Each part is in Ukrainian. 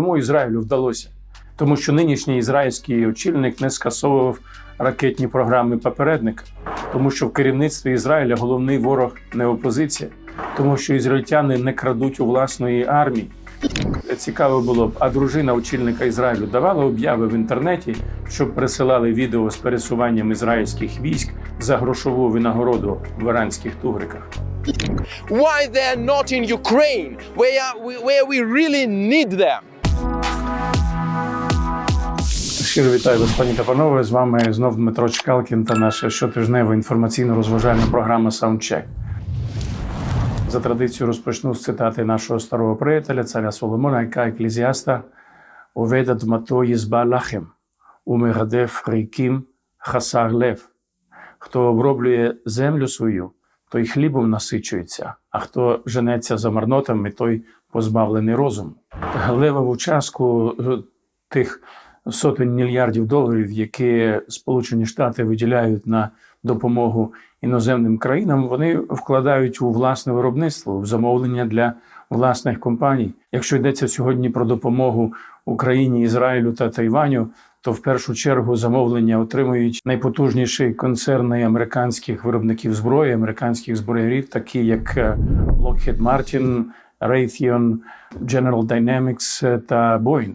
Чому Ізраїлю вдалося? Тому що нинішній ізраїльський очільник не скасовував ракетні програми попередника, тому що в керівництві Ізраїля головний ворог не опозиція, тому що ізраїльтяни не крадуть у власної армії. Цікаво було б, а дружина очільника Ізраїлю давала обяви в інтернеті, щоб присилали відео з пересуванням ізраїльських військ за грошову винагороду в іранських тугриках. Why they're not in Ukraine, where where we really need them? Щиро вітаю вас, та панове. З вами знов Дмитро Чкалкін та наша щотижнева інформаційно-розважальна програма Саундчек. За традицією розпочну з цитати нашого старого приятеля, царя Соломона, яка еклезіаста Оведат мато їзба лахем, умигадев рейким хасар лев. Хто оброблює землю свою, той хлібом насичується, а хто женеться за марнотами, той позбавлений розуму. Левову частку е, тих сотень мільярдів доларів, які Сполучені Штати виділяють на допомогу іноземним країнам, вони вкладають у власне виробництво, в замовлення для власних компаній. Якщо йдеться сьогодні про допомогу Україні, Ізраїлю та Тайваню, то в першу чергу замовлення отримують найпотужніші концерни американських виробників зброї, американських зброярів, такі як е, Lockheed Martin, Raytheon, General Dynamics е, та Boeing.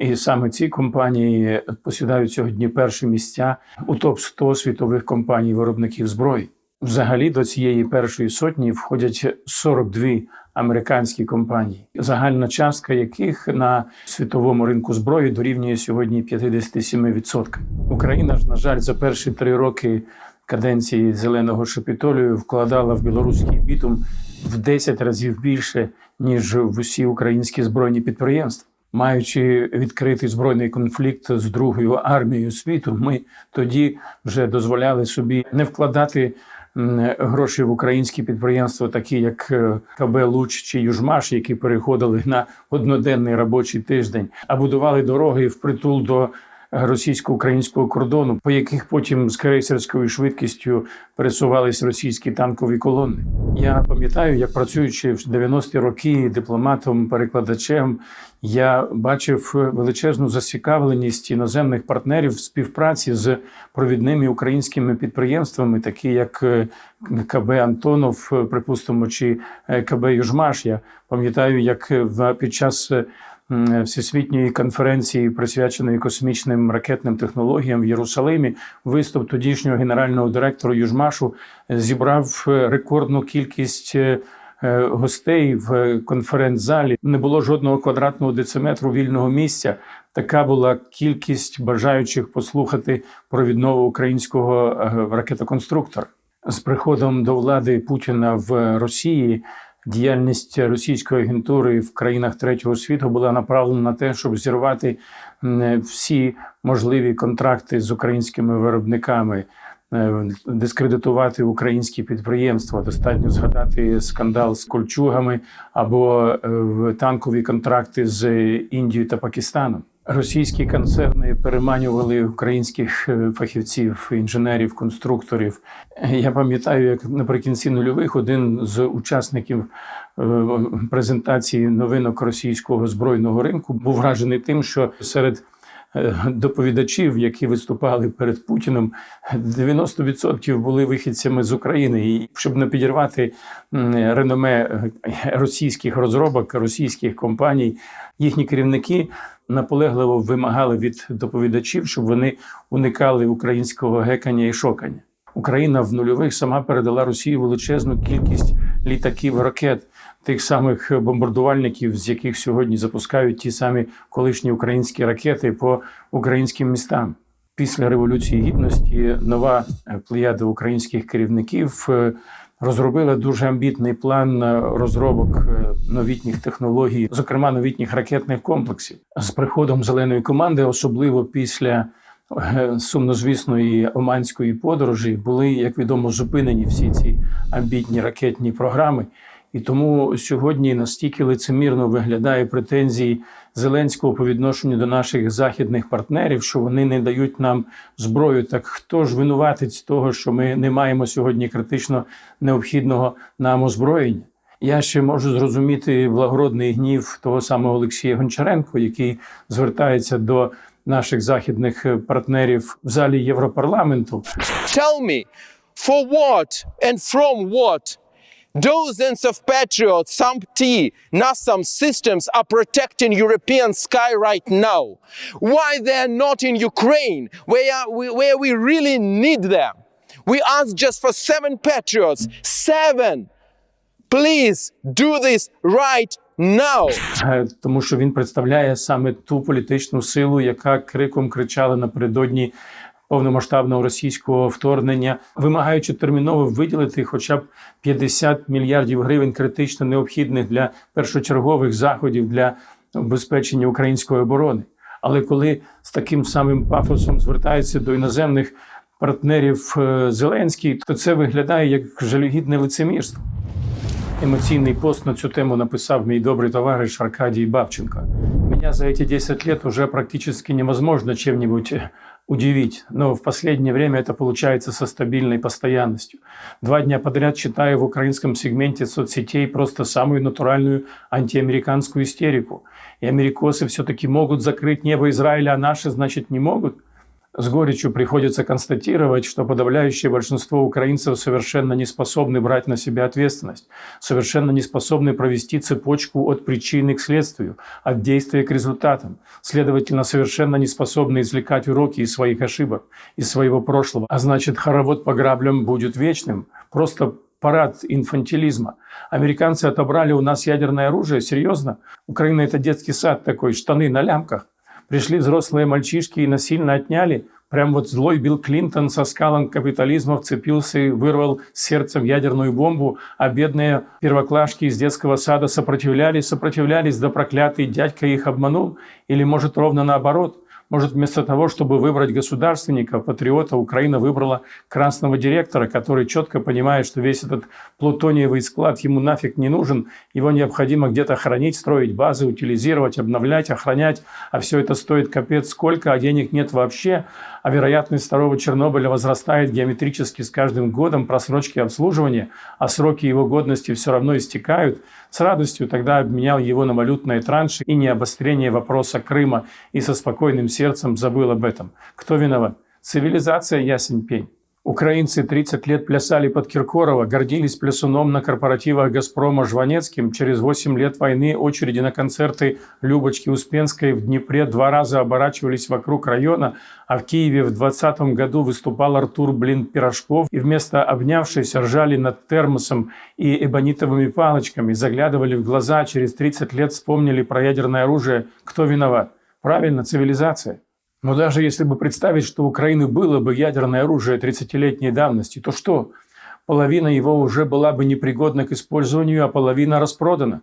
І саме ці компанії посідають сьогодні перші місця у топ 100 світових компаній виробників зброї. Взагалі до цієї першої сотні входять 42 американські компанії, загальна частка яких на світовому ринку зброї дорівнює сьогодні 57%. Україна ж, на жаль, за перші три роки каденції зеленого шепітолію вкладала в білоруський бітум в 10 разів більше ніж в усі українські збройні підприємства. Маючи відкритий збройний конфлікт з другою армією світу, ми тоді вже дозволяли собі не вкладати гроші в українські підприємства, такі як е, КБ Луч чи Южмаш, які переходили на одноденний робочий тиждень, а будували дороги впритул до російсько-українського кордону, по яких потім з крейсерською швидкістю пересувались російські танкові колони. Я пам'ятаю, як працюючи в 90-ті роки дипломатом, перекладачем, я бачив величезну зацікавленість іноземних партнерів в співпраці з провідними українськими підприємствами, такі як е, КБ Антонов, е, припустимо, чи е, КБ Южмаш. Я пам'ятаю, як під час всесвітньої конференції, присвяченої космічним ракетним технологіям в Єрусалимі, виступ тодішнього генерального директора Южмашу зібрав е, рекордну кількість. е, е, Гостей в конференц-залі не було жодного квадратного дециметру вільного місця. Така була кількість бажаючих послухати провідного українського ракетоконструктора. З приходом до влади Путіна в Росії діяльність російської агентури в країнах третього світу була направлена на те, щоб зірвати всі можливі контракти з українськими виробниками. е, Дискредитувати українські підприємства. Достатньо згадати скандал з кольчугами або е, танкові контракти з Індією та Пакистаном. Російські концерни переманювали українських е, фахівців, інженерів, конструкторів. Я пам'ятаю, як наприкінці нульових один з учасників е, презентації новинок російського збройного ринку був вражений тим, що серед доповідачів, які виступали перед Путіним, 90% були вихідцями з України. І щоб не підірвати реноме е, російських розробок, російських компаній, їхні керівники наполегливо вимагали від доповідачів, щоб вони уникали українського гекання і шокання. Україна в нульових сама передала Росії величезну кількість літаків, ракет, тих самих бомбардувальників, з яких сьогодні запускають ті самі колишні українські ракети по українським містам. Після революції гідності нова е, плеяда українських керівників е, розробила дуже амбітний план е, розробок новітніх технологій, зокрема новітніх ракетних комплексів. З приходом зеленої команди, особливо після сумнозвісної оманської подорожі, були, як відомо, зупинені всі ці амбітні ракетні програми. І тому сьогодні настільки лицемірно виглядає претензії Зеленського по відношенню до наших західних партнерів, що вони не дають нам зброю. Так хто ж винуватець того, що ми не маємо сьогодні критично необхідного нам озброєння? Я ще можу зрозуміти благородний гнів того самого Олексія Гончаренко, який звертається до наших західних партнерів в залі Європарламенту. Tell me, for what and from what dozens of patriots, some T, NASAM systems are protecting European sky right now? Why they're not in Ukraine, where we, where we really need them? We ask just for seven patriots, seven. Please do this right now. Е, тому що він представляє саме ту політичну силу, яка криком кричала напередодні повномасштабного російського вторгнення, вимагаючи терміново виділити хоча б 50 мільярдів гривень критично необхідних для першочергових заходів для обезпечення української оборони. Але коли з таким самим пафосом звертаються до іноземних партнерів е, Зеленський, то це виглядає як жалюгідне лицемірство. Эмоционный пост на цю тему написав мій добрый товарищ Аркадий Бабченко. Меня за эти 10 лет уже практически невозможно чем-нибудь э, удивить, но в последнее время это получается со стабильной постоянностью. Два дня подряд читаю в украинском сегменте соцсетей просто самую натуральную антиамериканскую истерику. И америкосы все-таки могут закрыть небо Израиля, а наши, значит, не могут? С горечью приходится констатировать, что подавляющее большинство украинцев совершенно не способны брать на себя ответственность, совершенно не способны провести цепочку от причины к следствию, от действия к результатам, следовательно, совершенно не способны извлекать уроки из своих ошибок, из своего прошлого. А значит, хоровод по граблям будет вечным. Просто парад инфантилизма. Американцы отобрали у нас ядерное оружие? Серьезно? Украина – это детский сад такой, штаны на лямках. Пришли взрослые мальчишки и насильно отняли. Прям вот злой Билл Клинтон со скалом капитализма вцепился и вырвал сердцем ядерную бомбу, а бедные первоклашки из детского сада сопротивлялись, сопротивлялись, да проклятый дядька их обманул? Или, может, ровно наоборот? Может, вместо того, чтобы выбрать государственника, патриота, Украина выбрала красного директора, который четко понимает, что весь этот плутониевый склад ему нафиг не нужен, его необходимо где-то хранить, строить базы, утилизировать, обновлять, охранять, а все это стоит капец сколько, а денег нет вообще, а вероятность второго Чернобыля возрастает геометрически с каждым годом. Просрочки обслуживания, а сроки его годности все равно истекают, с радостью тогда обменял его на валютные транши и не обострение вопроса Крыма и со спокойным сердцем забыл об этом. Кто виноват? Цивилизация ясен пень. Украинцы 30 лет плясали под Киркорова, гордились плясуном на корпоративах «Газпрома» Жванецким. Через 8 лет войны очереди на концерты Любочки Успенской в Днепре два раза оборачивались вокруг района, а в Киеве в 2020 году выступал Артур Блин Пирожков, и вместо обнявшись ржали над термосом и эбонитовыми палочками, заглядывали в глаза, через 30 лет вспомнили про ядерное оружие. Кто виноват? Правильно, цивилизация. Но даже если бы представить, что у Украины было бы ядерное оружие 30-летней давности, то что? Половина его уже была бы непригодна к использованию, а половина распродана.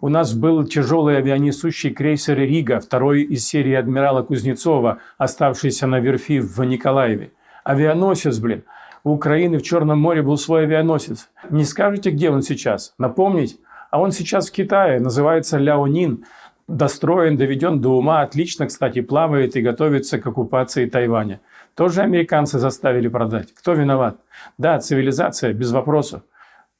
У нас был тяжелый авианесущий крейсер «Рига», второй из серии адмирала Кузнецова, оставшийся на верфи в Николаеве. Авианосец, блин. У Украины в Черном море был свой авианосец. Не скажете, где он сейчас? Напомнить? А он сейчас в Китае, называется «Ляонин» достроен, доведен до ума, отлично, кстати, плавает и готовится к оккупации Тайваня. Тоже американцы заставили продать. Кто виноват? Да, цивилизация, без вопросов.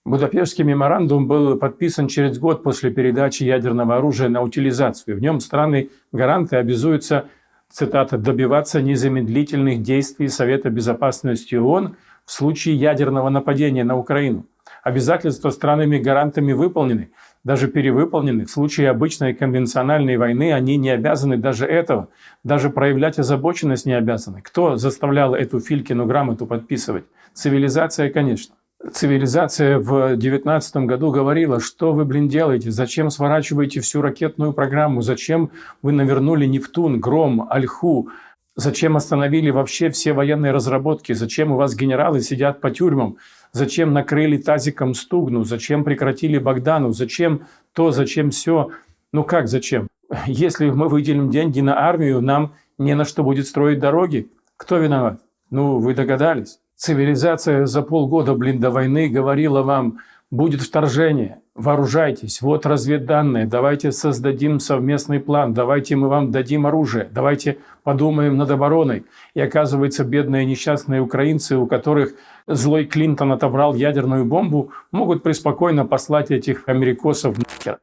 Будапештский меморандум был подписан через год после передачи ядерного оружия на утилизацию. В нем страны-гаранты обязуются, цитата, «добиваться незамедлительных действий Совета Безопасности ООН в случае ядерного нападения на Украину». Обязательства странами-гарантами выполнены, даже перевыполнены. В случае обычной конвенциональной войны они не обязаны даже этого, даже проявлять озабоченность не обязаны. Кто заставлял эту Филькину грамоту подписывать? Цивилизация, конечно. Цивилизация в 19 году говорила, что вы, блин, делаете, зачем сворачиваете всю ракетную программу, зачем вы навернули Нептун, Гром, Альху, зачем остановили вообще все военные разработки, зачем у вас генералы сидят по тюрьмам, зачем накрыли тазиком Стугну, зачем прекратили Богдану, зачем то, зачем все. Ну как зачем? Если мы выделим деньги на армию, нам не на что будет строить дороги. Кто виноват? Ну, вы догадались. Цивилизация за полгода, блин, до войны говорила вам, будет вторжение. Вооружайтесь, вот разведданные, давайте создадим совместный план, давайте мы вам дадим оружие, давайте подумаем над обороной. И оказывается, бедные несчастные украинцы, у которых злой Клинтон отобрал ядерную бомбу, могут преспокойно послать этих америкосов нахер.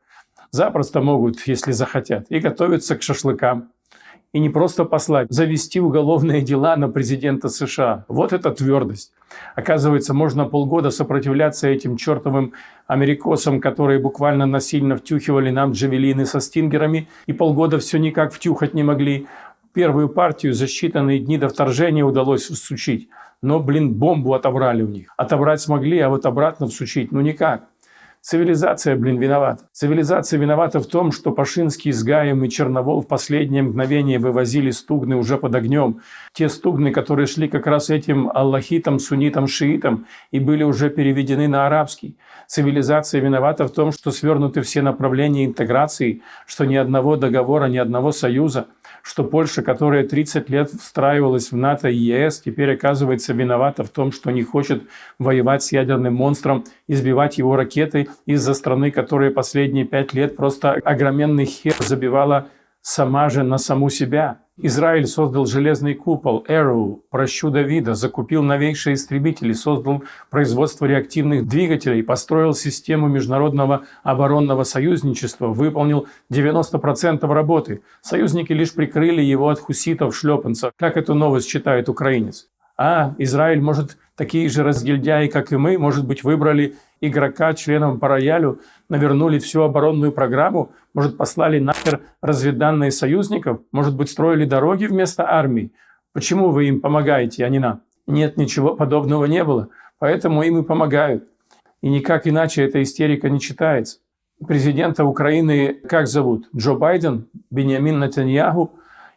Запросто могут, если захотят, и готовятся к шашлыкам. И не просто послать, завести уголовные дела на президента США. Вот это твердость. Оказывается, можно полгода сопротивляться этим чертовым америкосам, которые буквально насильно втюхивали нам джавелины со стингерами, и полгода все никак втюхать не могли. Первую партию за считанные дни до вторжения удалось всучить. Но, блин, бомбу отобрали у них. Отобрать смогли, а вот обратно всучить, ну никак. Цивилизация, блин, виновата. Цивилизация виновата в том, что Пашинский с Гаем и Черновол в последнее мгновение вывозили стугны уже под огнем. Те стугны, которые шли как раз этим аллахитам, суннитам, шиитам и были уже переведены на арабский. Цивилизация виновата в том, что свернуты все направления интеграции, что ни одного договора, ни одного союза, что Польша, которая 30 лет встраивалась в НАТО и ЕС, теперь оказывается виновата в том, что не хочет воевать с ядерным монстром, избивать его ракеты из-за страны, которая последние пять лет просто огроменный хер забивала сама же на саму себя. Израиль создал железный купол Arrow, прощу Давида, закупил новейшие истребители, создал производство реактивных двигателей, построил систему международного оборонного союзничества, выполнил 90% работы. Союзники лишь прикрыли его от хуситов-шлепанцев. Как эту новость читает украинец? А, Израиль, может, такие же разгильдяи, как и мы, может быть, выбрали игрока членом по роялю, навернули всю оборонную программу, может, послали нахер разведданные союзников, может быть, строили дороги вместо армии. Почему вы им помогаете, а не нам? Нет, ничего подобного не было, поэтому им и помогают. И никак иначе эта истерика не читается. Президента Украины как зовут? Джо Байден, Бениамин Натаньягу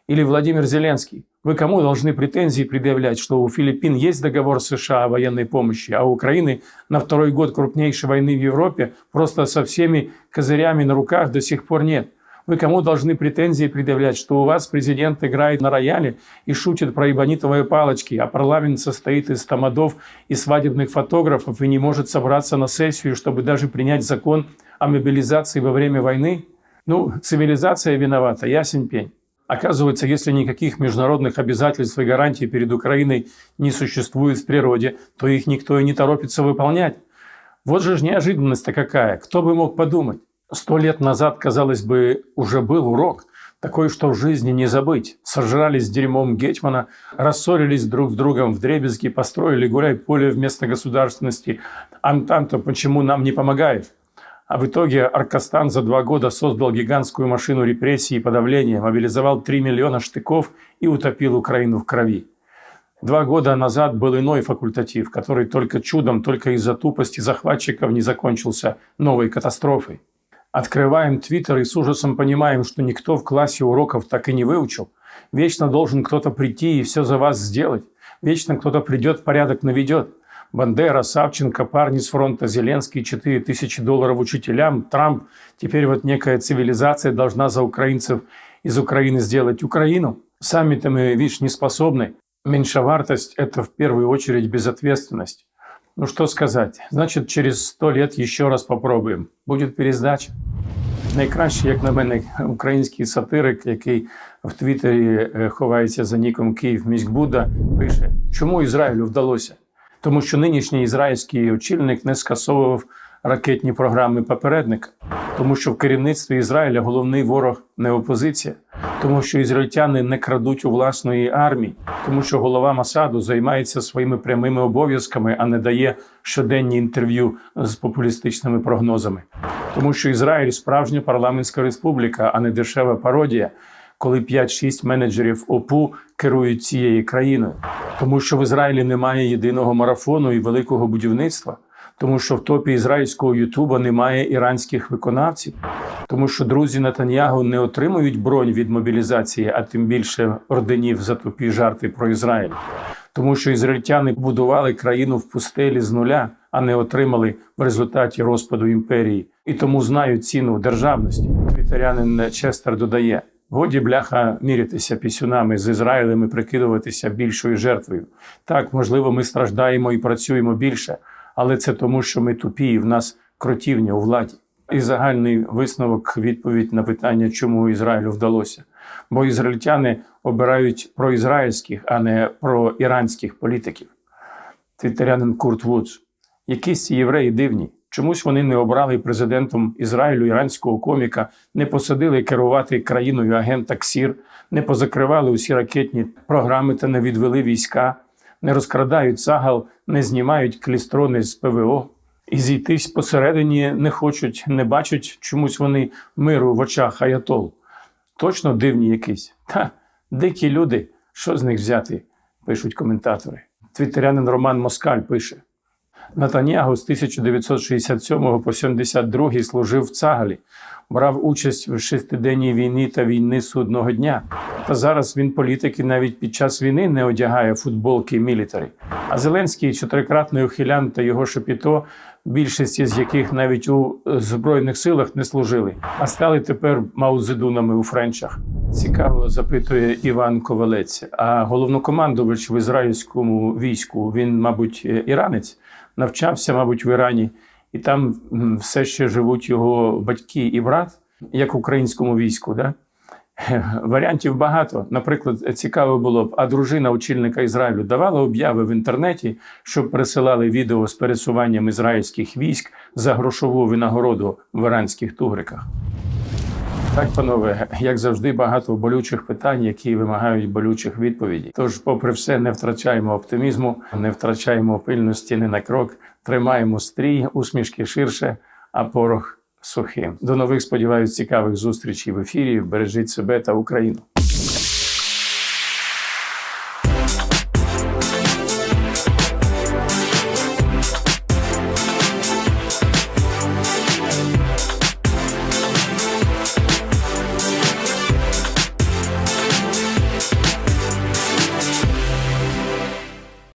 или Владимир Зеленский? Вы кому должны претензии предъявлять, что у Филиппин есть договор США о военной помощи, а у Украины на второй год крупнейшей войны в Европе просто со всеми козырями на руках до сих пор нет? Вы кому должны претензии предъявлять, что у вас президент играет на рояле и шутит про ибонитовые палочки, а парламент состоит из тамадов и свадебных фотографов и не может собраться на сессию, чтобы даже принять закон о мобилизации во время войны? Ну, цивилизация виновата, ясен пень. Оказывается, если никаких международных обязательств и гарантий перед Украиной не существует в природе, то их никто и не торопится выполнять. Вот же неожиданность-то какая. Кто бы мог подумать? Сто лет назад, казалось бы, уже был урок. Такой, что в жизни не забыть. Сожрались дерьмом Гетмана, рассорились друг с другом в дребезги, построили гуляй-поле вместо государственности. Антанта, почему нам не помогаешь? А в итоге Аркастан за два года создал гигантскую машину репрессий и подавления, мобилизовал 3 миллиона штыков и утопил Украину в крови. Два года назад был иной факультатив, который только чудом, только из-за тупости захватчиков не закончился новой катастрофой. Открываем Твиттер и с ужасом понимаем, что никто в классе уроков так и не выучил. Вечно должен кто-то прийти и все за вас сделать. Вечно кто-то придет, порядок наведет. Бандера, Савченко, парни с фронта, Зеленский, 4 тысячи долларов учителям, Трамп. Теперь вот некая цивилизация должна за украинцев из Украины сделать Украину. Сами-то мы, видишь, не способны. Меньшовартость – это в первую очередь безответственность. Ну что сказать, значить, через сто лет ще раз попробуємо. Буде перездача. Найкраще, як на мене, український сатирик, який в Твіттері е, ховається за ніком Київ міськбуда, пише, чому Ізраїлю вдалося? Тому що нинішній ізраїльський очільник не скасовував ракетні програми попередника, тому що в керівництві Ізраїля головний ворог не опозиція, тому що ізраїльтяни не крадуть у власної армії, тому що голова Масаду займається своїми прямими обов'язками, а не дає щоденні інтерв'ю з популістичними прогнозами, тому що Ізраїль справжня парламентська республіка, а не дешева пародія. Коли 5-6 менеджерів ОПУ керують цією країною, тому що в Ізраїлі немає єдиного марафону і великого будівництва, тому що в топі ізраїльського Ютуба немає іранських виконавців, тому що друзі Натаньягу не отримують бронь від мобілізації, а тим більше орденів за тупі жарти про Ізраїль. Тому що ізраїльтяни будували країну в пустелі з нуля, а не отримали в результаті розпаду імперії, і тому знають ціну державності. Твітерянин Честер додає. Годі бляха мірятися пісюнами з Ізраїлем і прикидуватися більшою жертвою. Так, можливо, ми страждаємо і працюємо більше, але це тому, що ми тупі, і в нас кротівня у владі. І загальний висновок відповідь на питання, чому Ізраїлю вдалося. Бо ізраїльтяни обирають проізраїльських, а не проіранських політиків. Твіттерянин Курт Вудс. Якісь ці євреї дивні. Чомусь вони не обрали президентом Ізраїлю іранського коміка, не посадили керувати країною агента Ксір, не позакривали усі ракетні програми та не відвели війська, не розкрадають сагал, не знімають клістрони з ПВО. І зійтись посередині не хочуть, не бачать чомусь вони миру в очах аятол. Точно дивні якісь. Та дикі люди, що з них взяти, пишуть коментатори. Твіттерянин Роман Москаль пише: Натаньягу з 1967 по 72 служив в Цагалі, брав участь в шестиденній війні та війни судного дня. Та зараз він політики навіть під час війни не одягає футболки мілітарі. А Зеленський чотирикратний ухилян та його шепіто, більшість з яких навіть у е, збройних силах не служили, а стали тепер маузедунами у френчах. Цікаво, запитує Іван Ковалець. А головнокомандувач в ізраїльському війську він, мабуть, е, іранець, навчався, мабуть, в Ірані, і там все ще живуть його батьки і брат, як в українському війську. Да? Варіантів багато. Наприклад, цікаво було б, а дружина очільника Ізраїлю давала обяви в інтернеті, щоб присилали відео з пересуванням ізраїльських військ за грошову винагороду в іранських тугриках. Так, панове, як завжди, багато болючих питань, які вимагають болючих відповідей. Тож, попри все, не втрачаємо оптимізму, не втрачаємо пильності ні на крок, тримаємо стрій, усмішки ширше, а порох сухим. До нових сподіваюсь, цікавих зустрічей в ефірі. Бережіть себе та Україну.